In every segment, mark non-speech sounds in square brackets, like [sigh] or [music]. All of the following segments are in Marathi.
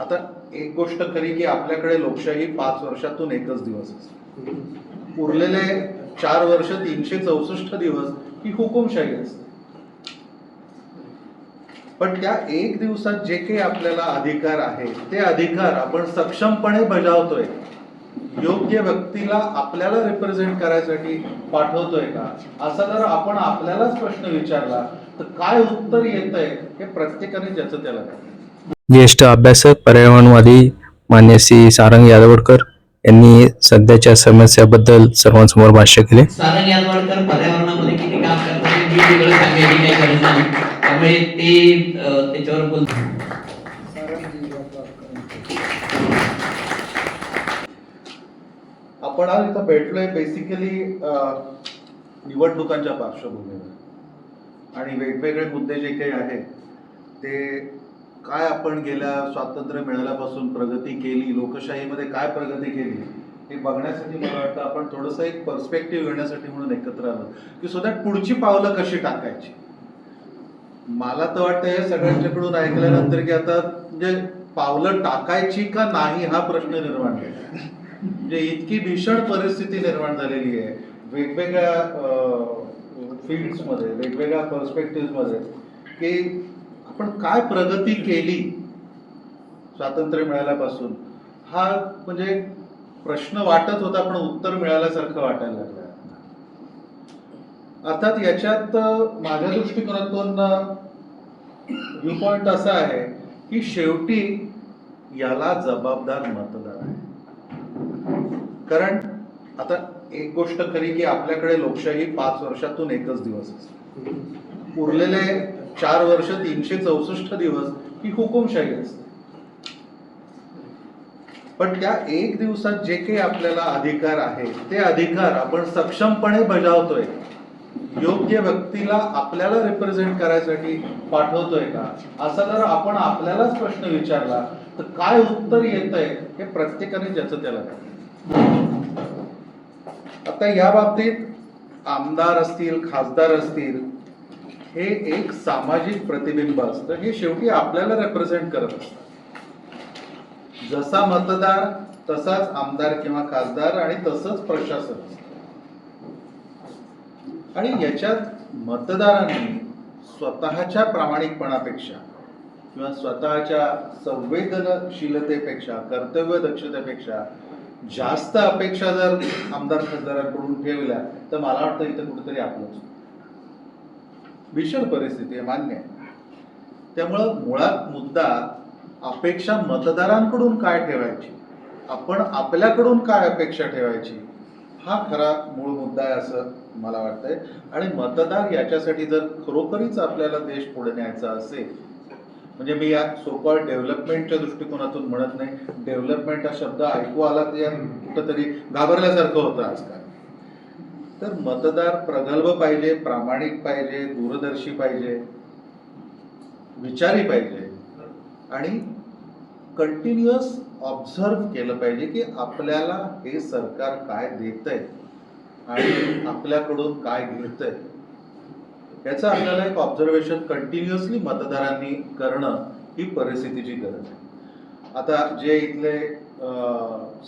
आता एक गोष्ट खरी की आपल्याकडे लोकशाही पाच वर्षातून एकच दिवस असते. उरलेले चार वर्ष तीनशे चौसष्ट दिवस ही हुकुमशाही असते. पण त्या एक दिवसात जे काही आपल्याला अधिकार आहे ते अधिकार आपण सक्षमपणे बजावतोय योग्य व्यक्तीला आपल्याला रिप्रेझेंट करायसाठी पाठवतोय का? असा जर आपण आपल्यालाच प्रश्न विचारला तर काय उत्तर येत आहे हे प्रत्येकाने ज्याचं त्याला काय ज्येष्ठ अभ्यासक पर्यावरणवादी मान्य श्री सारंग यादवडकर यांनी सध्याच्या समस्याबद्दल सर्वांसमोर भाष्य केले. सारंग यादवाडकर पर्यावरणामध्ये किती काम करतात हे मी वेगळं सांगायची काही गरज नाही. त्यामुळे ते अं, त्याच्यावर बोल. आपण आज इथं भेटलोय बेसिकली निवडणुकांच्या पार्श्वभूमीवर. आणि वेगवेगळे मुद्दे जे काही आहेत ते काय आपण गेल्या स्वातंत्र्य मिळाल्यापासून प्रगती केली लोकशाहीमध्ये काय प्रगती केली हे बघण्यासाठी मला वाटतं आपण थोडंसं एक पर्स्पेक्टिव्ह घेण्यासाठी म्हणून एकत्र आलो. की सो दॅट पुढची पावलं कशी टाकायची? मला तर वाटतं हे सगळ्यांच्याकडून ऐकल्यानंतर की आता म्हणजे पावलं टाकायची का नाही हा प्रश्न निर्माण झाला म्हणजे इतकी भीषण परिस्थिती निर्माण झालेली आहे. वेगवेगळ्या फील्ड्समध्ये वेगवेगळ्या पर्स्पेक्टिव्हमध्ये की आपण काय प्रगती केली स्वातंत्र्य मिळाल्यापासून? हा म्हणजे प्रश्न वाटत होता पण उत्तर मिळाल्यासारखं वाटायला लागलं. अर्थात याच्यात माझ्या दृष्टिकोनातून व्ह्यू पॉइंट असा आहे की शेवटी याला जबाबदार मतदार आहे. कारण आता एक गोष्ट खरी की आपल्याकडे लोकशाही पाच वर्षातून एकच दिवस असते. उरलेले चार वर्ष तीनशे चौसष्ट दिवस ही हुकुमशाही असते. पण त्या एक दिवसात जे काही आपल्याला अधिकार आहे ते अधिकार आपण सक्षमपणे बजावतोय योग्य व्यक्तीला आपल्याला रिप्रेझेंट करायसाठी पाठवतोय का? असा जर आपण आपल्यालाच प्रश्न विचारला तर काय उत्तर येत आहे हे प्रत्येकाने ज्याचं त्याला आता या बाबतीत आमदार असतील खासदार असतील हे एक सामाजिक प्रतिबिंब असतं. हे शेवटी आपल्याला रिप्रेझेंट करत असतं. जसा मतदार तसाच आमदार किंवा खासदार आणि तसंच प्रशासन असतं. आणि याच्यात मतदारांनी स्वतःच्या प्रामाणिकपणापेक्षा किंवा स्वतःच्या संवेदनशीलतेपेक्षा कर्तव्य दक्षतेपेक्षा जास्त अपेक्षा जर आमदार खासदारांकडून ठेवल्या तर मला वाटतं इथं कुठेतरी आपलंच. भीषण परिस्थिती आहे मान्य आहे. त्यामुळं मुळात मुद्दा अपेक्षा मतदारांकडून काय ठेवायची? आपण आपल्याकडून काय अपेक्षा ठेवायची? हा खरा मूळ मुद्दा आहे असं मला वाटतंय. आणि मतदार याच्यासाठी जर खरोखरीच आपल्याला देश पुढे न्यायचा असेल म्हणजे मी या सोकॉल डेव्हलपमेंटच्या दृष्टिकोनातून म्हणत नाही. डेव्हलपमेंट हा शब्द ऐकू आला तर कुठंतरी घाबरल्यासारखं होतं आजकाल. तर मतदार प्रगल्भ पाहिजे प्रामाणिक पाहिजे दूरदर्शी पाहिजे विचारी पाहिजे. आणि कंटिन्युअस ऑब्झर्व केलं पाहिजे की आपल्याला हे सरकार काय देतंय आणि आपल्याकडून काय घेतंय. याचं आपल्याला एक ऑब्झर्वेशन कंटिन्युअसली मतदारांनी करणं ही परिस्थितीची गरज आहे. आता जे इथले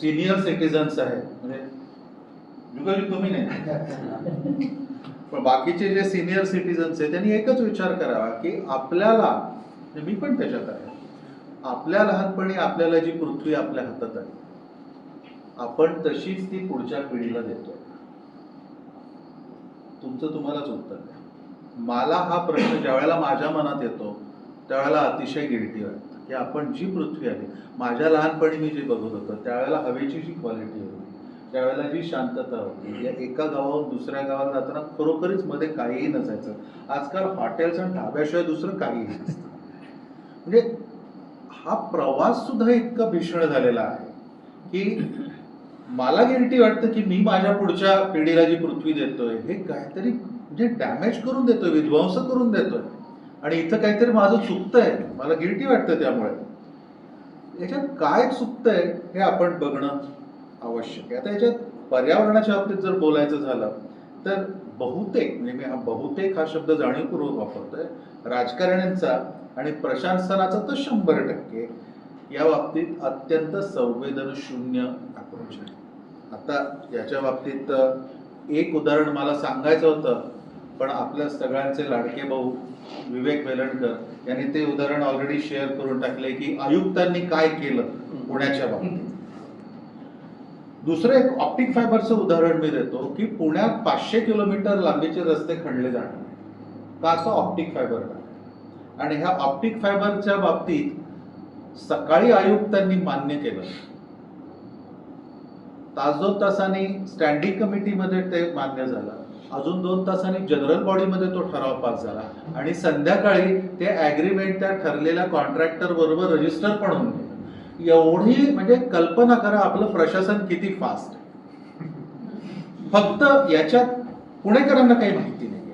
सिनियर सिटीजन्स आहेत म्हणजे युगाली कमी नाही. पण बाकीचे जे सिनियर सिटीजन्स आहेत त्यांनी एकच विचार करावा की आपल्याला म्हणजे मी पण त्याच्यात आहे आपल्या लहानपणी आपल्याला जी पृथ्वी आपल्या हातात आहे आपण तशीच ती पुढच्या पिढीला देतो तुमचं तुम्हालाच उत्तर आहे मला हा प्रश्न ज्यावेळेला माझ्या मनात येतो त्यावेळेला अतिशय गिल्टी वाटतं की आपण जी पृथ्वी आहे माझ्या लहानपणी मी जे बघत होतो त्यावेळेला हवेची जी क्वालिटी होती त्यावेळेला जी शांतता होती. या एका गावाहून दुसऱ्या गावाला जाताना खरोखरीच मध्ये काहीही नसायचं. आजकाल हॉटेल्स आणि ढाब्याशिवाय दुसरं काहीही नसतं. म्हणजे हा प्रवास सुद्धा इतका भीषण झालेला आहे की मला गिरटी वाटतं की मी माझ्या पुढच्या पिढीला जी पृथ्वी देतोय हे काहीतरी म्हणजे डॅमेज करून देतोय विध्वंस करून देतोय. आणि इथं काहीतरी माझं चुकतंय. मला गिरटी वाटतं त्यामुळे. याच्यात काय चुकतंय हे आपण बघणं आवश्यक आहे. आता याच्यात पर्यावरणाच्या बाबतीत जर बोलायचं झालं तर बहुतेक म्हणजे मी हा बहुतेक हा शब्द जाणीवपूर्वक वापरतोय राजकारण्यांचा आणि प्रशासनाचा तर शंभर टक्के या बाबतीत अत्यंत संवेदनशून्य अप्रोच आहे. आता याच्या बाबतीत एक उदाहरण मला सांगायचं होतं पण आपल्या सगळ्यांचे लाडके भाऊ विवेक वेलणकर यांनी ते उदाहरण ऑलरेडी शेअर करून टाकले की आयुक्तांनी काय केलं पुण्याच्या बाबतीत. दुसरं एक ऑप्टिक फायबरचं उदाहरण मी देतो की पुण्यात पाचशे किलोमीटर लांबीचे रस्ते खणले जाणार का असं ऑप्टिक फायबर आणि ह्या ऑप्टिक फायबरच्या बाबतीत सकाळी आयुक्तांनी मान्य केलं. तासदोन तासांनी स्टँडिंग कमिटीमध्ये ते मान्य झालं. अजून दोन तासांनी जनरल बॉडीमध्ये तो ठराव पास झाला. आणि संध्याकाळी ते ॲग्रीमेंट त्या ठरलेल्या कॉन्ट्रॅक्टर बरोबर रजिस्टर पण होऊन एवढी म्हणजे कल्पना करा आपलं प्रशासन किती फास्ट फक्त याच्यात पुणेकरांना काही माहिती नाही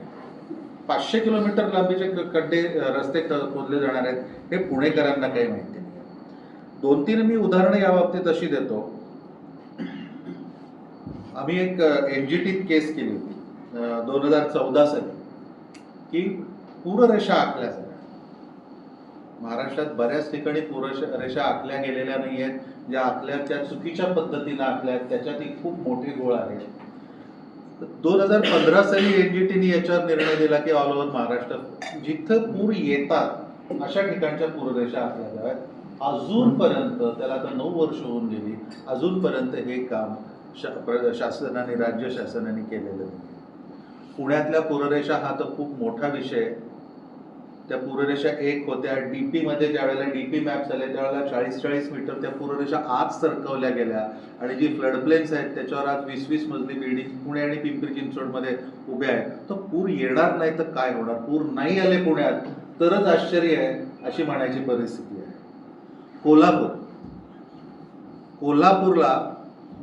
पाचशे किलोमीटर लांबीचे खड्डे रस्ते खोदले जाणार आहेत हे पुणेकरांना काही माहिती नाही दोन तीन मी उदाहरणं या बाबतीत अशी देतो. आम्ही एक एन जी टीत केस केली होती दोन हजार चौदा साली की पूररेषा आखल्या महाराष्ट्रात बऱ्याच ठिकाणी पूररेषा रेषा आखल्या गेलेल्या नाही आहेत ज्या आखल्या त्या चुकीच्या पद्धतीनं आखल्या आहेत. त्याच्यात एक खूप मोठी गोळ आहे. दोन हजार पंधरा साली एनजीटीने याच्यावर निर्णय दिला की ऑल ओव्हर महाराष्ट्र जिथं पूर येतात अशा ठिकाणच्या पूररेषा आखल्या जाव्यात. अजूनपर्यंत त्याला आता नऊ वर्ष होऊन गेली. अजूनपर्यंत हे काम शा- शासनाने राज्य शासनाने केलेलं नाही पुण्यातल्या पूररेषा हा तर खूप मोठा विषय आहे. त्या पूररेषा एक होत्या. डीपी मध्ये ज्या वेळेला डीपी मॅप आले त्यावेळेला चाळीस चाळीस मीटर त्या पूररेषा आत सरकवल्या गेल्या. आणि जी फ्लड प्लेन्स आहेत त्याच्यावर आज वीस वीस मजली बिल्डिंग पुणे आणि पिंपरी चिंचवडमध्ये उभ्या आहेत. तर पूर येणार नाही तर काय होणार? पूर नाही आले पुण्यात तरच आश्चर्य आहे अशी म्हणायची परिस्थिती आहे. कोल्हापूर. कोल्हापूरला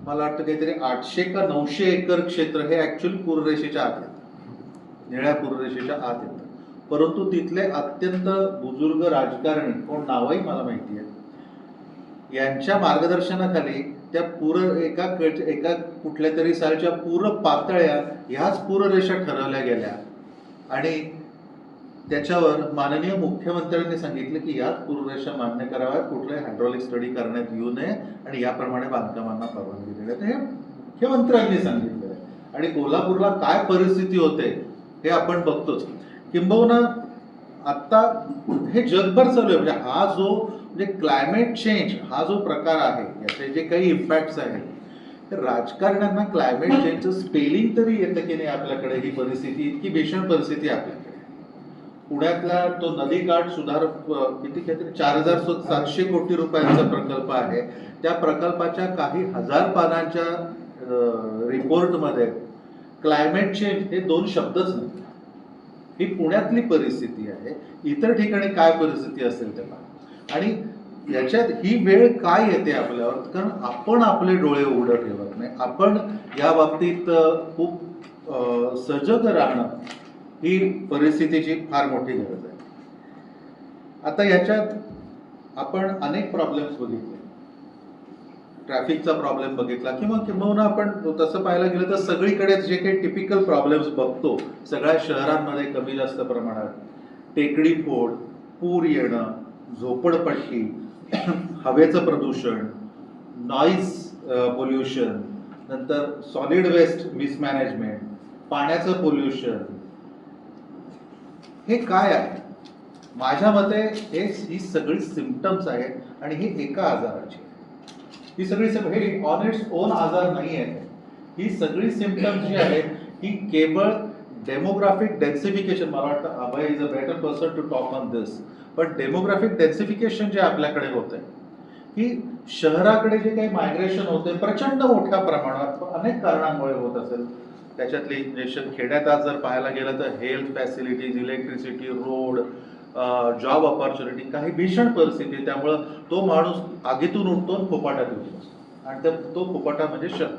मला वाटतं काहीतरी आठशे का नऊशे एकर क्षेत्र हे ऍक्च्युअली पूररेषेच्या आत येतं निळ्या पूररेषेच्या आत येतं परंतु तिथले अत्यंत बुजुर्ग राजकारणी कोण नावही मला माहिती आहे यांच्या मार्गदर्शनाखाली त्या पूर एका एका कुठल्या तरी सालच्या पूर पातळ्या ह्याच पूररेषा ठरवल्या गेल्या. आणि त्याच्यावर माननीय मुख्यमंत्र्यांनी सांगितलं की याच पूररेषा मान्य कराव्यात कुठलाही हायड्रॉलिक स्टडी करण्यात येऊ नये आणि याप्रमाणे बांधकामांना परवानगी देण्यात हे मुख्यमंत्र्यांनी सांगितलं आणि कोल्हापूरला काय परिस्थिती होते हे आपण बघतोच. किंबहुना आत्ता हे जगभर चालू आहे. म्हणजे हा जो म्हणजे क्लायमेट चेंज हा जो प्रकार आहे याचे जे काही इम्पॅक्ट्स आहेत ते राजकारण्यांना क्लायमेट चेंजचं स्पेलिंग तरी येतं की नाही आपल्याकडे? ही परिस्थिती इतकी भीषण परिस्थिती आपल्याकडे. पुण्यातला तो नदीकाठ सुधार किती काहीतरी चार हजार सातशे कोटी रुपयांचा प्रकल्प आहे. त्या प्रकल्पाच्या काही हजार पानांच्या रिपोर्टमध्ये क्लायमेट चेंज हे दोन शब्दच नाही. ही पुण्यातली परिस्थिती आहे. इतर ठिकाणी काय परिस्थिती असेल त्याला? आणि याच्यात ही वेळ काय येते आपल्यावर? कारण आपण आपले डोळे उघडं ठेवत नाही. आपण या बाबतीत खूप सजग राहणं ही परिस्थितीची फार मोठी गरज आहे. आता याच्यात आपण अनेक प्रॉब्लेम्स बघितले. ट्रॅफिकचा प्रॉब्लेम बघितला किंवा किंबहुना आपण तसं पाहायला गेलं तर सगळीकडे जे काही टिपिकल प्रॉब्लेम्स बघतो सगळ्या शहरांमध्ये कमी जास्त प्रमाणात टेकडी फोड पूर येणं झोपडपट्टी [coughs] हवेचं प्रदूषण नॉईज पोल्युशन नंतर सॉलिड वेस्ट मिसमॅनेजमेंट पाण्याचं पोल्युशन हे काय आहे? माझ्या मते हे ही सगळी सिमटम्स आहेत आणि ही एका आजाराची ही सगळी हे ऑन इट्स ओन आजार नाही आहे ही सगळी सिमटम्स जी आहेत ही केवळ डेमोग्राफिक डेन्सिफिकेशन मला वाटतं Abhay is a better person to talk on this पण डेमोग्राफिक डेन्सिफिकेशन जे आपल्याकडे होते की शहराकडे जे काही मायग्रेशन होते प्रचंड मोठ्या प्रमाणात अनेक कारणांमुळे होत असेल. त्याच्यातली जे खेड्यात आज जर पाहायला गेलं तर health facilities electricity road job opportunity काही भीषण परिस्थिती आहे. त्यामुळं तो माणूस आगीतून उठतो आणि फोपाटात उठतो आणि त्या- तो फोपाटा म्हणजे शहर.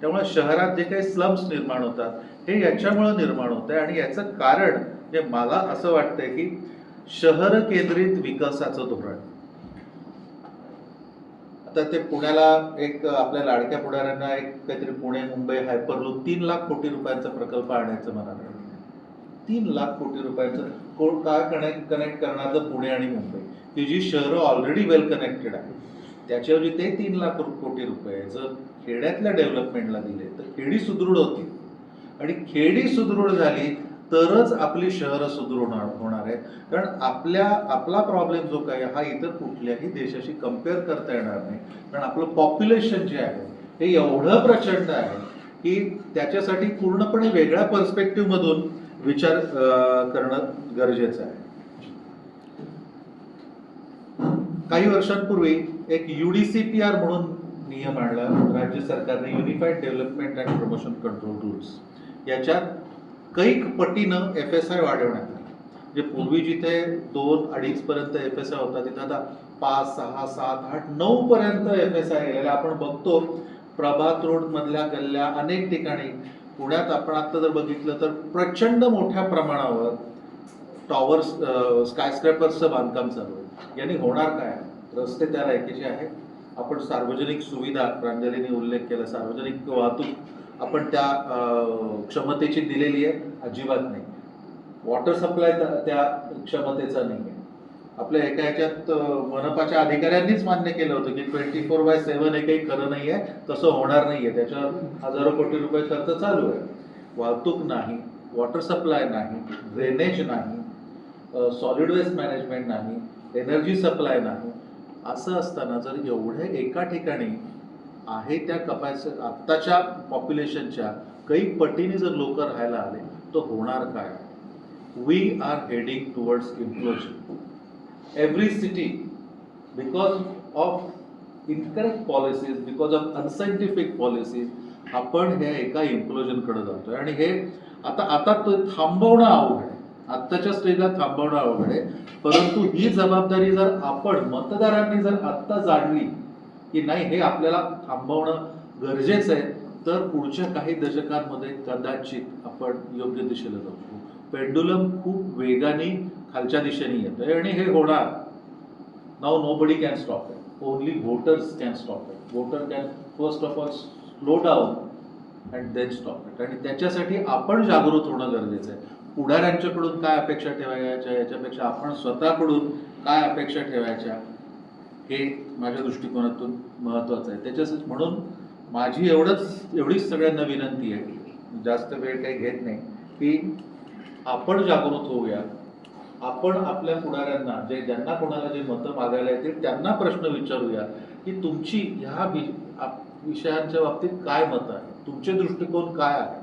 त्यामुळे शहरात जे काही स्लम्स निर्माण होतात हे याच्यामुळं निर्माण होतं आणि याचं कारण म्हणजे मला असं वाटतंय की शहर केंद्रित विकासाचं धोरण. आता ते पुण्याला एक आपल्या लाडक्या पुढाऱ्यांना एक काहीतरी पुणे मुंबई हायपरलूप तीन लाख कोटी रुपयांचा प्रकल्प आणायचं म्हणाले. तीन लाख कोटी रुपयांचं कोण काय कनेक्ट कनेक्ट करणार तर पुणे आणि मुंबई. ती जी शहरं ऑलरेडी वेल कनेक्टेड आहे त्याच्याऐवजी ते तीन लाख कोटी रुपये जर खेड्यातल्या डेव्हलपमेंटला दिले तर खेडी सुदृढ होतील. आणि खेडी सुदृढ झाली तरच आपली शहरं सुदृढ होणार आहेत. कारण आपल्या आपला प्रॉब्लेम जो काही हा इतर कुठल्याही देशाशी कंपेअर करता येणार नाही. कारण आपलं पॉप्युलेशन जे आहे हे एवढं प्रचंड आहे की त्याच्यासाठी पूर्णपणे वेगळ्या पर्स्पेक्टिव्ह मधून विचार करणं गरजेचं आहे. काही वर्षांपूर्वी एक युडीसीपीआर म्हणून नियम आणला. राज्य सरकारने unified development and promotion control rules याच्यात कैक पटीनं एफ एस आय वाढवण्यात आला. म्हणजे पूर्वी जिथे दोन अडीच पर्यंत एफ एस आय होता तिथे आता पाच सहा सात आठ नऊ पर्यंत एफ एस आय गेलेला आपण बघतो. प्रभात रोड मधल्या गल्ल्या अनेक ठिकाणी पुण्यात आपण आता जर बघितलं तर प्रचंड मोठ्या प्रमाणावर टॉवर्स स्कायस्क्रॅपर्सचं बांधकाम चालू आहे. यांनी होणार काय? रस्ते त्या लायकीचे आहेत. आपण सार्वजनिक सुविधा प्रांजलीने उल्लेख केला सार्वजनिक वाहतूक आपण त्या क्षमतेची दिलेली आहे. अजिबात नाही. वॉटर सप्लाय त्या क्षमतेचा नाही आहे आपल्या एका ह्याच्यात मनपाच्या अधिकाऱ्यांनीच मान्य केलं होतं की ट्वेंटी फोर बाय सेव्हन हे काही खरं नाही आहे तसं होणार नाही आहे. त्याच्यावर हजारो कोटी रुपये खर्च चालू आहे. वाहतूक नाही वॉटर सप्लाय नाही ड्रेनेज नाही सॉलिड वेस्ट मॅनेजमेंट नाही एनर्जी सप्लाय नाही. असं असताना जर एवढे एका ठिकाणी आहे त्या कपॅसि आत्ताच्या पॉप्युलेशनच्या काही पटीने जर लोक राहायला आले तर होणार काय? We are heading towards implosion every city because of incorrect policies because of unscientific policies आपण ह्या एका इम्प्लोजनकडे जातो आहे आणि हे आता आता तो थांबवणं अवघड आहे. आत्ताच्या स्टेजला थांबवणं अवघड आहे. परंतु ही जबाबदारी जर आपण मतदारांनी जर आत्ता जाणली की नाही हे आपल्याला थांबवणं गरजेचं आहे तर पुढच्या काही दशकांमध्ये कदाचित आपण योग्य दिशेला जाऊ पेंडुलम खूप वेगाने खालच्या दिशेने येतोय आणि हे होणार. Now nobody can stop it only voters can stop it voter can first of all slow down and then stop it आणि त्याच्यासाठी आपण जागृत होणं गरजेचं आहे. पुढाऱ्यांच्याकडून काय अपेक्षा ठेवायच्या याच्यापेक्षा आपण स्वतःकडून काय अपेक्षा ठेवायच्या हे माझ्या दृष्टिकोनातून महत्त्वाचं आहे. त्याच्यासाठी म्हणून माझी एवढंच एवढीच सगळ्यांना विनंती आहे. जास्त वेळ काही घेत नाही. की आपण जागृत होऊया. आपण आपल्या पुढाऱ्यांना जे ज्यांना कोणाला जे मतं मागायला येतील त्यांना प्रश्न विचारूया की तुमची ह्या विषयांच्या बाबतीत काय मतं आहे तुमचे दृष्टिकोन काय आहे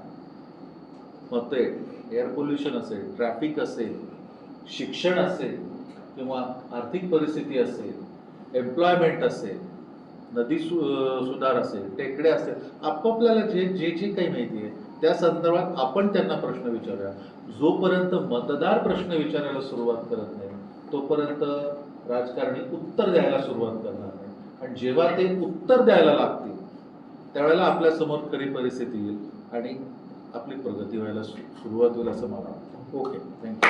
मते एअर पोल्युशन असेल ट्रॅफिक असेल शिक्षण असेल किंवा आर्थिक परिस्थिती असेल एम्प्लॉयमेंट असेल नदी सु सुधार असेल टेकडे असेल आपापल्याला जे जे जे काही माहिती आहे त्या संदर्भात आपण त्यांना प्रश्न विचारूया. जोपर्यंत मतदार प्रश्न विचारायला सुरुवात करत नाही तोपर्यंत राजकारणी उत्तर द्यायला सुरुवात करणार नाही. आणि जेव्हा ते उत्तर द्यायला लागतील त्यावेळेला आपल्यासमोर खरी परिस्थिती येईल आणि आपली प्रगती व्हायला सुरुवात होईल असं मला वाटतं. Okay thank you